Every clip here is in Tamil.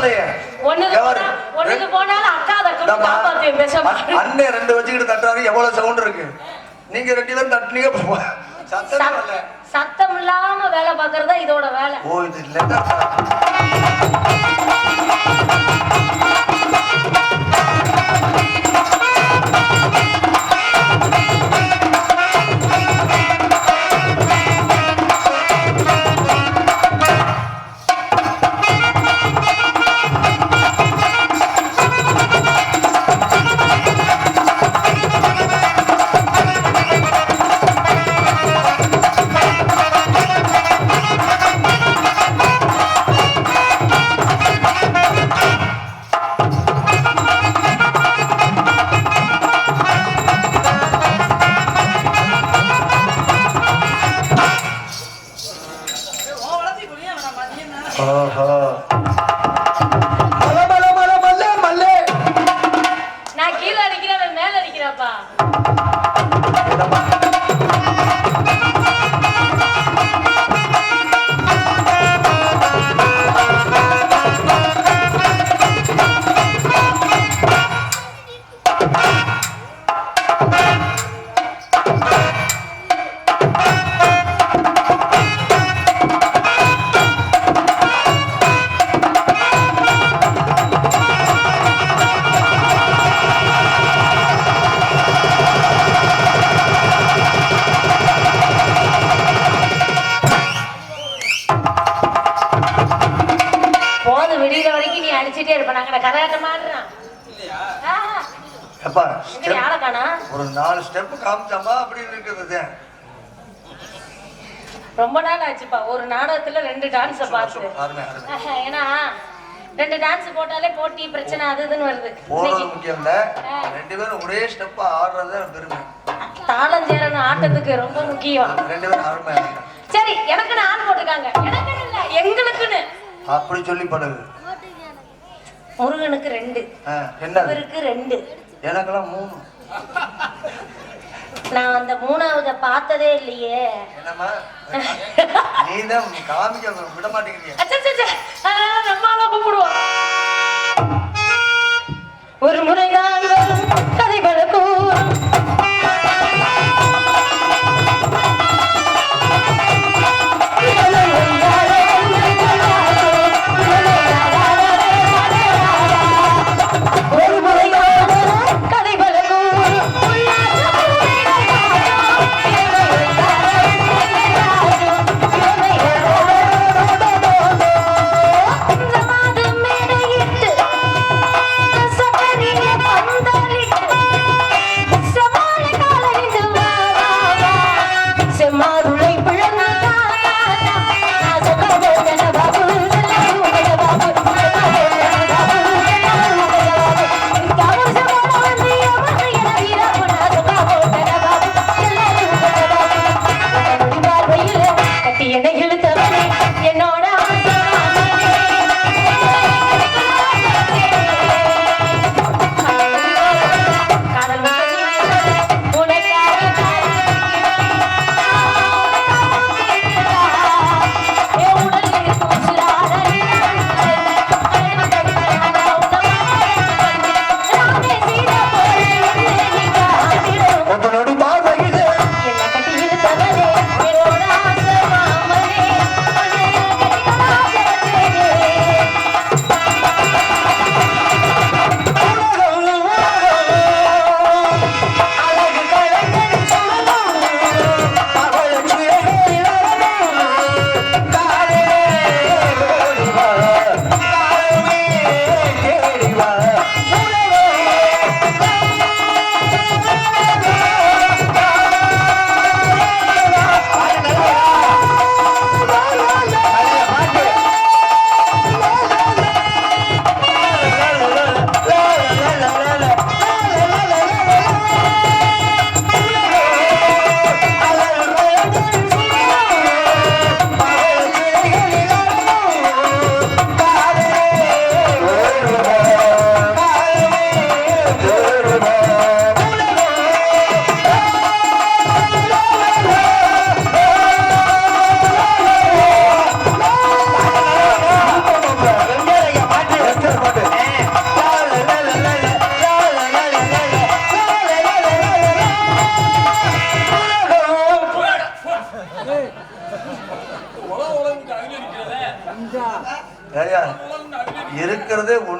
வரலையே ஒண்ணுக்கு போனாலும் அக்கா இந்தாம்மா. காப்பாத்து பேச அண்ணன் ரெண்டு வச்சுக்கிட்டு தட்டுறாரு எவ்வளவு சவுண்ட் இருக்கு? நீங்க ரெண்டு பேரும் தட்டுனீங்க சத்தம் இல்லாம வேலை பாக்குறதா இதோட வேலை. ஓ இது லெட்டர் ஒரு நாலு ஸ்டெப் காமிச்சாமா அப்படி இருக்கிறது. ரொம்ப நாள் ஆச்சுப்பா. ஒரு நாடகத்துல ரெண்டு டான்ஸ பார்த்து. ஏன்னா ரெண்டு டான்ஸ் போட்டாலே போட்டி பிரச்சனை அது இதுன்னு வருது. போறது முக்கியம் இல்ல. ரெண்டு பேரும் ஒரே ஸ்டெப் ஆடுறது பெருமை. தாளம் சேரணும் ஆட்டத்துக்கு ரொம்ப முக்கியம். ரெண்டு பேரும் அருமை. சரி எனக்குன்னு ஆள் போட்டிருக்காங்க. எனக்குன்னு இல்ல எங்களுக்குன்னு. அப்படி சொல்லி பழகு. முருகனுக்கு ரெண்டு. இவருக்கு ரெண்டு. எனக்கெல்லாம் மூணு. நான் அந்த மூணாவத பார்த்ததே இல்லையே. என்னம்மா? நீ தான் காமிக்க விட மாட்டேங்கிறீங்க நம்மால கூப்பிடுவோம்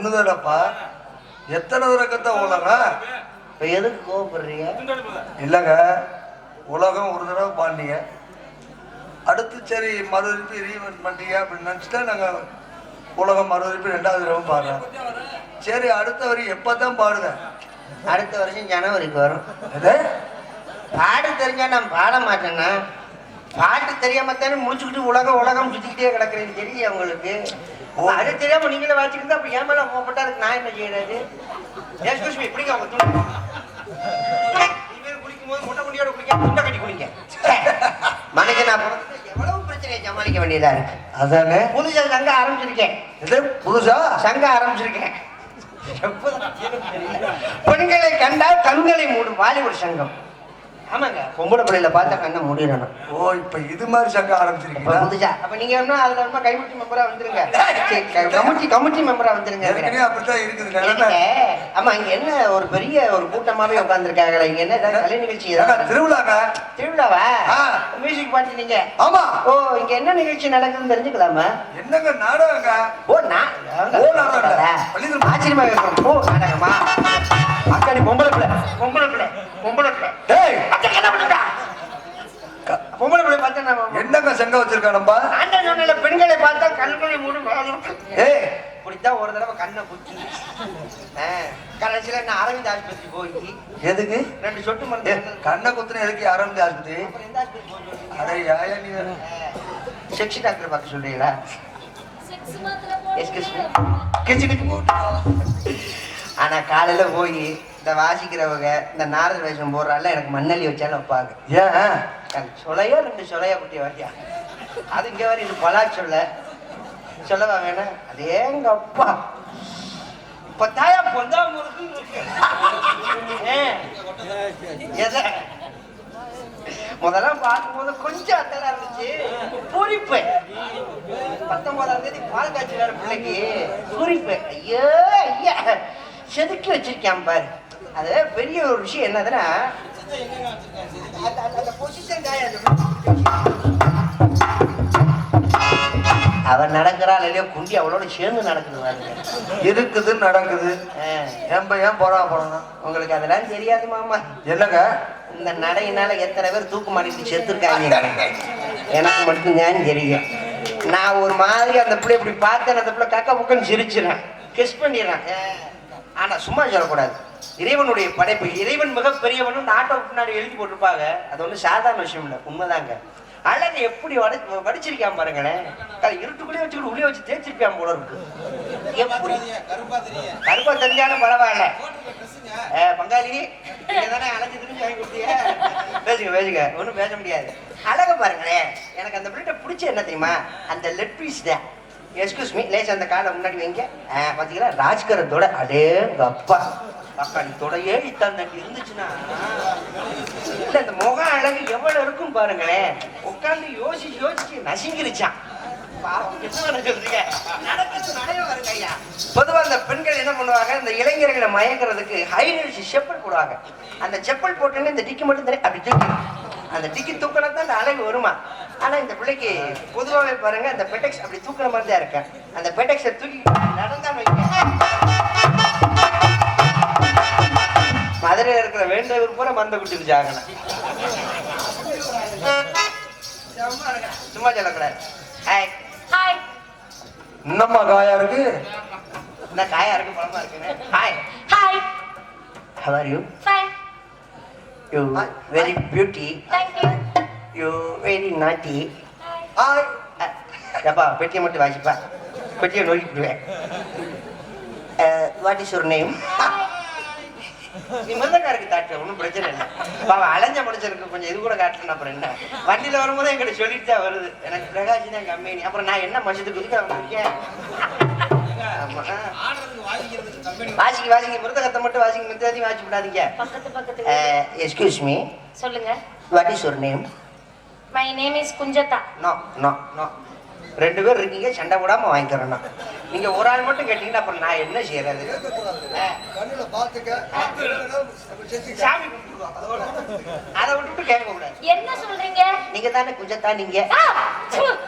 இருக்கிறதே ஒண்ணுதானப்பா? எத்தனை தடக்கத்த உலகம்? இப்ப எதுக்கு கோவப்படுறீங்க? இல்லைங்க உலகம் ஒரு தடவை பாண்டிங்க அடுத்து சரி மறுபடியும் ரீவெண்ட் பண்ணிட்டீங்க அப்படின்னு நினச்சிட்டா நாங்கள் உலகம் மறுபடியும் ரெண்டாவது தடவை பாடுறோம் சரி அடுத்த வரி எப்போ தான் பாடுவேன் அடுத்த வருஷம் ஜனவரிக்கு வரும். எது? பாடு தெரிஞ்சா நான் பாட மாட்டேன்னா பாட்டு தெரியாம தானே முடிச்சுக்கிட்டு உலகம் உலகம் சுத்திக்கிட்டே கிடக்குறேன்னு தெரியும் உங்களுக்கு? ஓ, அது தெரியாம நீங்களே வாச்சிக்கிட்டு அப்ப ஏன் மேல கோவப்பட்டா அதுக்கு நான் என்ன செய்யறது? எக்ஸ்கூஸ் மீ பிடிக்க அவங்க துணி? குளிக்கும் போது முட்டை குளிக்காம துண்டை கட்டி குளிங்க. மனுஷன் நான் எவ்வளவு பிரச்சனையை சமாளிக்க வேண்டியதா இருக்கு? அதானே? புதுசா சங்க ஆரம்பிச்சிருக்கேன். இது புதுசா? சங்க ஆரம்பிச்சிருக்கேன். பெண்களை கண்டால் கண்களை மூடும் வாலிபர் சங்கம். ஆமாங்க. பொம்பளை பிள்ளைல பார்த்தா கண்ணை மூடிடணும். ஓ இப்ப இது மாதிரி சங்கம் இப்ப ஆரம்பிச்சிருக்கீங்களா புதுசா அப்ப நீங்க என்ன அதுல என்ன கைமுட்டி மெம்பரா வந்துருங்க. சரி, க- கமிட்டி கமிட்டி மெம்பரா வந்துருங்க. ஏற்கனவே அப்படித்தான் இருக்குது. ஆமா இங்க என்ன ஒரு பெரிய ஒரு கூட்டமாவே உட்கார்ந்துருக்காங்களே இங்க என்ன ஏதாவது கலை நிகழ்ச்சி ஏங்க, ஏதாவது? திருவிழாங்க. திருவிழாவா? ஆ. மியூசிக் பார்ட்டி நீங்க? ஆமா. ஓ இங்க என்ன நிகழ்ச்சி நடக்குதுன்னு தெரிஞ்சுக்கலாமா? என்னங்க நாடகங்க? ஓ நான் ஓ, நாடகம் இல்ல. பள்ளிக்கூடம். ஆச்சரியமா இருக்கும் ஓ நாடகமா? அக்கா நீ பொம்பளை பிள்ளை பொம்பளை பிள்ளை. பொம்பளை பிள்ளை டேய் அக்கா என்ன பண்ணுடா பொம்பளை பிள்ளை பார்த்தா நம்ம வச்சிருக்கானப்பா ஆண்டன் சொன்ன பெண்களை பார்த்தா கண்களை வேலையும் ஏய் இப்படித்தான் ஒரு தடவை கண்ணை குத்தி. ஆ, கடைசியில நான் அரவிந்த் ஆஸ்பத்திரி போய். எதுக்கு? ரெண்டு சொட்டு மருந்து. கண்ணை குத்துன எதுக்கு ஆரம்பிச்சு ஆஸ்பத்திரி? அட யாயா நீ. செக்ஸ் டாக்டர் பார்க்க சொல்றீங்களா. கிச்சு கிச்சு போட்டு ஆனா காலையில போய் இந்த வாசிக்கிறவங்க இந்த நாரத வேஷம் போடுறால எனக்கு மண்ணள்ளி வச்சாலும் வைப்பாங்க. ஏன்? சொலையோ ரெண்டு சொலையா குட்டிய வாட்டியா அது இங்கே வரை இது பலா சொல்ல. சொல்லவா வேணாம் அது எங்க அப்பா? தாயா பொந்தா முறுக்கு எதை? முதல்ல பார்க்கும்போது கொஞ்சம் அத்தலா இருந்துச்சு. பூரிப்பு. பத்தொன்பதாம் தேதி பால் காய்ச்சல் பிள்ளைக்கு பூரிப்பு. ஐயோ ஐயா. செதுக்கி வச்சிருக்கேன் பாரு. அது பெரிய ஒரு விஷயம் என்னதுன்னா அந்த- பொசிஷன் அந்த அது. அவன் நடக்கிறாள் இல்லையோ குண்டி அவளோட சேர்ந்து நடக்குது இருக்குது நடக்குது. ஏன் ஏன் போறா போறான் உங்களுக்கு அதெல்லாம் தெரியாது மாமா. என்னங்க? இந்த நடையினால எத்தனை பேர் தூக்கு மாட்டிட்டு செத்துருக்காங்க எனக்கு. மட்டும்தான் தெரியும்? நான் ஒரு மாதிரி அந்த பிள்ளை இப்படி பார்த்தேன் அந்த பிள்ளை கக்க புக்கன்னு சிரிச்சிடறேன். கிஸ் பண்ணிடுறேன். ஆனா சும்மா சொல்லக்கூடாது. இறைவனுடைய படைப்பு இறைவன் மிகப்பெரியவன் இந்த ஆட்டோ பின்னாடி எழுதி போட்டிருப்பாங்க. அது ஒன்றும் சாதாரண விஷயம் இல்லை உண்மைதாங்க. அழகு எப்படி வடி வடிச்சிருக்கான் பாருங்களேன். இருட்டுக்குள்ளே வச்சுக்கிட்டு உள்ளே வச்சு தேய்ச்சிருப்பான் போல இருக்கு. எப்படி? கருப்பா தெரிஞ்சாலும் பரவாயில்ல. பங்காளி தானே அழைச்சு திரும்பி வாங்கி கொடுத்தீங்க பேசுங்க பேசுங்க. ஒன்றும் பேச முடியாது. அழக பாருங்களேன். எனக்கு அந்த பிள்ளைட்ட பிடிச்ச என்ன தெரியுமா? அந்த லெட் பீஸ் தான். எஸ்கூஸ் மீ லேஸ் அந்த காலை முன்னாடி வைங்க. ஆ, பாத்தீங்களா? ராஜ்கரத்தோட அடேங்க அப்பா தக்காளி தொடையே இத்தனை இருந்துச்சுன்னா? இல்ல இந்த முகம் அழகு எவ்வளவு இருக்கும் பாருங்களேன் உட்காந்து யோசிச்சு யோசிச்சு நசுங்கிருச்சான். பாவம், என்ன நடக்குதுங்க? நடக்குது, நடைய பாருங்க ஐயா. பெண்கள் என்ன பண்ணுவாங்க? இந்த இளைஞர்களை மயக்கிறதுக்கு ஹை செப்பல் போடுவாங்க. அந்த செப்பல் போட்டோன்னே இந்த டிக்கி மட்டும் தெரியும் அப்படி தூக்கி அந்த டிக்கி தூக்கினா தான் அந்த அழகு வருமா? ஆனா இந்த பிள்ளைக்கு பொதுவாகவே பாருங்க அந்த பெட்டெக்ஸ் அப்படி தூக்குற மாதிரி தான் இருக்கேன் அந்த பெட்டெக்ஸை தூக்கி நடந்தா வைக்க மதுரையில் இருக்கிற வேண்டவர் பூரா மருந்த குட்டிருச்சாங்க சும்மா சொல்லக்கூடாது. ஹாய் ஹாய் இன்னம்மா காயா இருக்கு? இந்த காயா இருக்கு பழமா இருக்குன்னு. Hi hi how are you fine you very beauty thank you you very naughty ஆய் எப்பா பெட்டியை மட்டும் வாசிப்பா. பெட்டியை நோக்கிடுவேன் வாட் இஸ் யுவர் நேம் நீ மிருதக்காருக்கு காட்டுற ஒன்றும் பிரச்சனை இல்லை. பாவம் அலைஞ்ச மனுஷனுக்கு கொஞ்சம் இது கூட காட்டணும் அப்புறம் என்ன? வண்டியில் வரும்போது எங்கிட்ட சொல்லிட்டு தான் வருது. எனக்கு பிரகாஷ் தான் கம்பெனி. அப்புறம் நான் என்ன மனுஷத்துக்கு இதுக்கு வந்திருக்கேன்? ஆமா. வாசிங்க வாசிங்க. மிருதகத்தை மட்டும் வாசிங்க மிருதத்தையும் வாசி விடாதீங்க. பக்கத்து பக்கத்து எஸ்கியூஸ் மீ சொல்லுங்க. What is your name my name is குஞ்சதா no no no ரெண்டு பேர் இருக்கீங்க சண்டை போடாம வாங்கிக்கிறேன் நான் நீங்க ஒரு ஆள் மட்டும் கேட்டீங்கன்னா அப்புறம் நான் என்ன செய்யறது? அதை விட்டுட்டு கேட்க கூடாது என்ன சொல்றீங்க? நீங்க தானே குஞ்சத்தா நீங்க?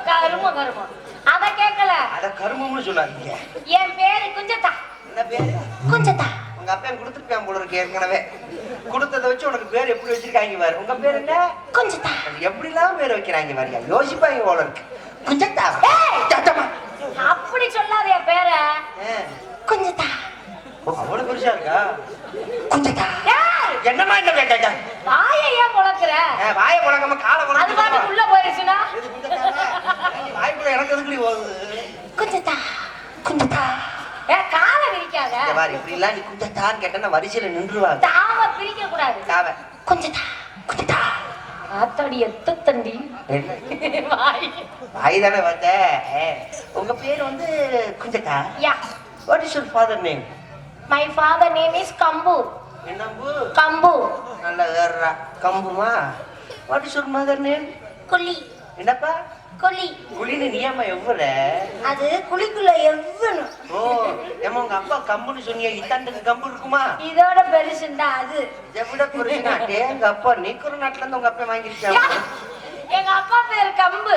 கருமம் கருமம். அத கேட்கல. அத கருமம்னு சொல்லாதீங்க. என் பேரு குஞ்சத்தா. என்ன பேரு? குஞ்சத்தா. உங்க அப்பா கொடுத்துருப்பேன் போல இருக்கு ஏற்கனவே. கொடுத்ததை வச்சு உனக்கு பேர் எப்படி வச்சிருக்காங்க பாரு. உங்க பேர் என்ன? குஞ்சத்தா. எப்படிலாம் பேர் வைக்கிறாங்க பாருங்க. யோசிப்பாங்க போல இருக்கு. குஞ்சத்தா. அப்படி சொல்லாத என் பேர. குஞ்சத்தா. அவ்வளவு பெருசா இருக்கா? ஏய்! என்னமா இந்த கேட்க வாயை ஏன் முளக்குற வாய முழங்காம காலை அது பாட்டு உள்ள போயிருச்சுன்னா? வாய்ப்புல எனக்கு எதுக்குடி போகுது? குஞ்சத்தா குஞ்சத்தா. ஏ காலை விரிக்காத. இந்த மாதிரி இப்படி எல்லாம் நீ குஞ்சத்தான்னு கேட்டா வரிசையில நின்றுவாங்க தாவ பிரிக்க கூடாது காவ குஞ்சத்தா குஞ்சத்தா. ஆத்தாடி எத்த தண்டி. வாய். வாய் தானே ஏ, உங்க பேர் வந்து குஞ்சத்தா? Yeah. What is your father name my father name is கம்பு என்னம்பு? கம்பு நல்ல வேறா கம்புமா? What is your mother name குழி. என்னப்பா? குழி. குளின்னு நீயம்மா எவ்வளவு அது குழிக்குள்ள எவ்வளவு? ஓ ஏமா உங்க அப்பா கம்புன்னு சொன்னீங்க இத்தாண்டுக்கு கம்பு இருக்குமா? இதோட பெருசுண்டா அது. இதை விட பெருசுனா எங்க அப்பா நீக்கிற நாட்டுல இருந்து உங்க அப்பா வாங்கிருக்காங்க எங்க அப்பா பேரு கம்பு.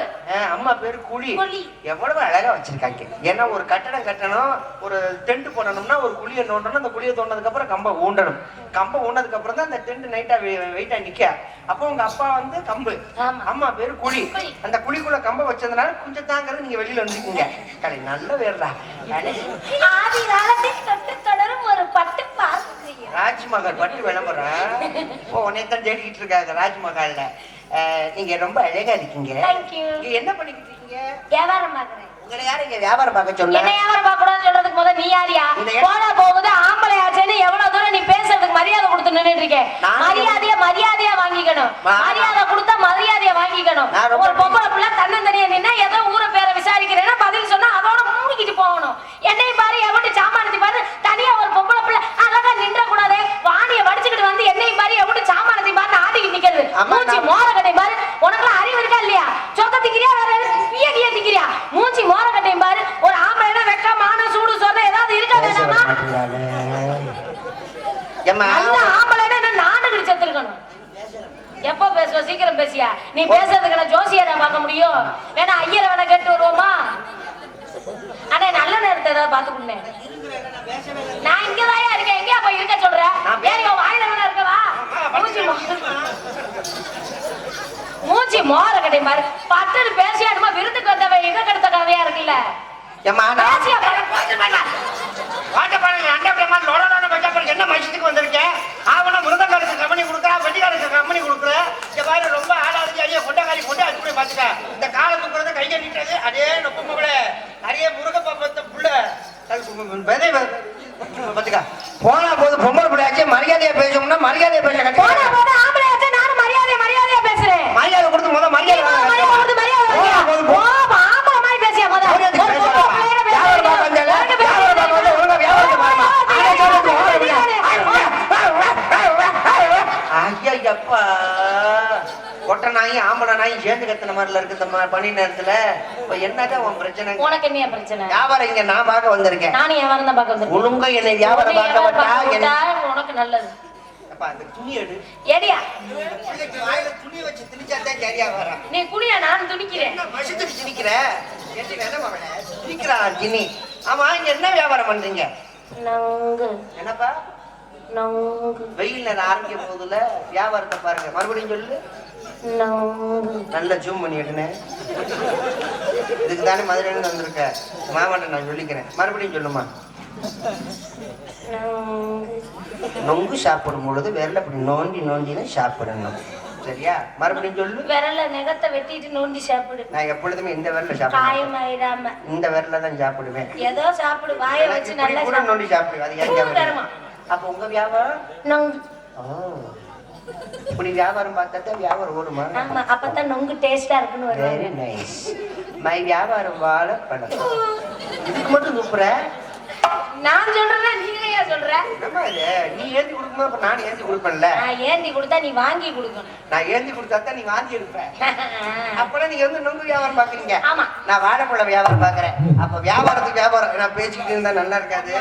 அம்மா பேரு குழி. குழி. எவ்வளவு அழகா வச்சிருக்காங்க. ஏன்னா ஒரு கட்டடம் கட்டணும் ஒரு டென்ட் போடணும்னா ஒரு குழியை நோண்டணும் அந்த குழியை தோண்டதுக்கு அப்புறம் கம்பை ஊண்டணும். கம்பை ஊண்டதுக்கு அப்புறம் தான் அந்த டென்ட் நைட்டா வெயிட்டா நிக்க அப்போ உங்க அப்பா வந்து கம்பு. அம்மா பேரு குழி. அந்த குழிக்குள்ள கம்பை வச்சதுனால கொஞ்சம் தாங்கிறது நீங்க வெளியில வந்துருக்கீங்க கடை நல்ல வேறுடா ஆதி காலத்தில் தொட்டு தொடரும் ஒரு பட்டு ராஜ்மஹால் பட்டு விளம்பரம். ஓ உன்னையத்தான் தேடிக்கிட்டு இருக்காங்க ராஜ்மஹால்ல. அஹ், நீங்க ரொம்ப அழகா இருக்கீங்க. Thank you. இங்க என்ன பண்ணிக்கிட்டு இருக்கீங்க? வியாபாரம் பாக்குறேன் உங்களை யாரு இங்க வியாபாரம் பார்க்க என்ன வியாபாரம் பார்க்க கூடாதுன்னு சொல்றதுக்கு முதல்ல நீ யாரியா போனா போகுது ஆம்பளை ஆச்சேன்னு எவ்வளவு தூரம் நீ பேசுறதுக்கு மரியாதை கொடுத்து நின்னுட்டு இருக்கேன் மரியாதைய மரியாதையா வாங்கிக்கணும். மரியாதை கொடுத்தா மரியாதைய வாங்கிக்கணும். ஒரு பொம்பளை பிள்ளை தன்னந்தனியா நின்னா ஏதோ ஊர பேரை விசாரிக்கிறேன்னா பதில் சொன்னா அதோட மூடிக்கிட்டு போகணும் என்னை பாரு எவட்டு சாமானத்தை பாரு தனியா ஒரு பொம்பளை பிள்ளை அழகா நின்ற கூடாது வாணிய வடிச்சுக்கிட்டு வந்து என்னை பாரு எவட்டு சாமானத்தை பாரு ஆடிக்கிட்டு நிக்கிறது ஆமா, மூச்சு நான்- மோரக்கட்டை பாரு உனக்குலாம் அறிவு இருக்கா இல்லையா சொத்த திக்கிறியா வேற பிய கிய திக்கிறியா மூச்சு மோரக்கட்டையும் பாரு ஒரு ஆம்பளை வெக்க மான சூடு சொன்ன ஏதாவது இருக்கா வேணாமா ஏம்மா நல்ல ஆம்பளைன்னா என்ன நாடு கிடி செத்துருக்கணும் எப்போ பேசுவ? சீக்கிரம் பேசியா? நீ பேசுறதுக்கு நான் ஜோசியரை பார்க்க முடியும். வேணா ஐயரை வேணா கேட்டு வருவோமா? அண்ணே நல்ல நேரத்தை ஏதாவது பார்த்துக்கணும். நான் இங்கதாயா இருக்கேன். எங்கேயா போய் இருக்க சொல்ற? நான் வேற உன் வாயில வேணா இருக்கவா மூச்சு மூச்சு மோர கட்டை பாரு. பட்டுன்னு பேசியாடுமா விருந்துக்கு வந்தவன் இதை கெடுத்த கதையா இருக்குல்ல? நான் பேசியா பாரு. பாட்ட பாருங்க அண்டப்படமா லோட லோட பச்சா பாருங்க என்ன மனுஷத்துக்கு வந்திருக்கேன் ஆவணம் மிருதங்காலுக்கு கம்பெனி கொடுக்குறா வெட்டிக்காலுக்கு கம்பெனி கொடுக்குற இந்த மாதிரி ரொம்ப ஆளாது ஐயா கொண்டக்காரி கொண்டு அது கூட பாத்துக்க இந்த காலை தூக்குறத கையை நீட்டது அதே நொப்பு மகளே நிறைய முருகப்பா பத்த புள்ள விதை பாத்துக்க போனா போது பொம்பளை பிள்ளையாச்சு மரியாதையா பேசணும்னா மரியாதையா பேச போன கட்டி போது ஆம்பளை ஆச்சா நானும் மரியாதை மரியாதையா பேசுறேன் மரியாதை கொடுத்து முத மரியாதை நீ வா, மரியாதை கொடுத்து மரியாதை போனா வாங்கியா. போது போ, போ. போ, ஆம்பளை மாதிரி பேசியா முத. மரியாதை ஒரு பேச பொம்பளை பிள்ளையோட பேச வியாபாரம் பார்க்க வந்தேன் உனக்கு பேச வியாபாரம் பார்க்க வந்து ஒழுங்கா வியாபாரத்தை பாருமா அதை சொல்லிட்டு ஐயப்பா. கொட்டை நாயும் ஆம்பளை நாயும் சேர்ந்து கத்துன மாதிரில இருக்கு இந்த பனி நேரத்துல. இப்ப என்னதான் உன் பிரச்சனை? உனக்கு என்ன பிரச்சனை? வியாபாரம் இங்க நான் பார்க்க வந்திருக்கேன். நானும் என் வரதான் பார்க்க வந்திருக்கேன். ஒழுங்கா என்னை வியாபாரம் பார்க்க வியாபாரம் விட்டா உனக்கு நல்லது. அப்பா நீ குனியா நான் துணிக்கிறேன். என்ன மசித்துக்கு திணிக்கிற? எப்படி வேலை மகனே திணிக்கிறா திணி ஆமா இங்க என்ன வியாபாரம் பண்றீங்க? நங்கு. என்னப்பா? வெயில் நேரம் ஆரம்பிக்கும் போதுல வியாபாரத்தை பாருங்க. மறுபடியும் சொல்லு. நல்ல ஜூம் பண்ணி எடுனே. இதுக்கு தானே மதுரையில வந்திருக்க. மாமாட்ட நான் சொல்லிக்கிறேன். மறுபடியும் சொல்லுமா? நங்கு சாப்பிடும் பொழுது விரல இப்படி நோண்டி நோண்டின்னு சாப்பிடணும். சரியா? மறுபடியும் சொல்லு. விரல நெகத்தை வெட்டிட்டு நோண்டி சாப்பிடு. நான் எப்பொழுதுமே இந்த விரல சாப்பிடுவேன் இந்த விரல தான் சாப்பிடுவேன். ஏதோ சாப்பிடு வாயை வச்சு நல்லா நோண்டி சாப்பிடுவேன் அது வருமா? அப்ப உங்க வியாபாரம்? நொங்கு ஓ இப்படி வியாபாரம் பார்த்தா தான் வியாபாரம் ஓடுமா? ஆமா அப்பதான் நொங்கு டேஸ்டா இருக்குன்னு வெரி வருவாங்க. நைஸ் மை வியாபாரம் வாழைப்பழம். இதுக்கு மட்டும் கூப்பிடுற? நான் சொல்றேன்னா நீங்க ஏன் சொல்ற? நீ ஏந்தி கொடுக்கும்போது அப்ப நான் ஏந்தி கொடுப்பேன்ல. நான் ஏந்தி கொடுத்தா நீ வாங்கி கொடுக்கணும். நான் ஏந்தி கொடுத்தா தான் நீ வாந்தி எடுப்ப. அப்பதான் நீங்க வந்து நொங்கு வியாபாரம் பாக்குறீங்க. ஆமா. நான் வாழைப்பழ வியாபாரம் பாக்குறேன். அப்ப வியாபாரத்துக்கு வியாபாரம் நான் பேசிக்கிட்டு இருந்தா நல்லா இருக்காது?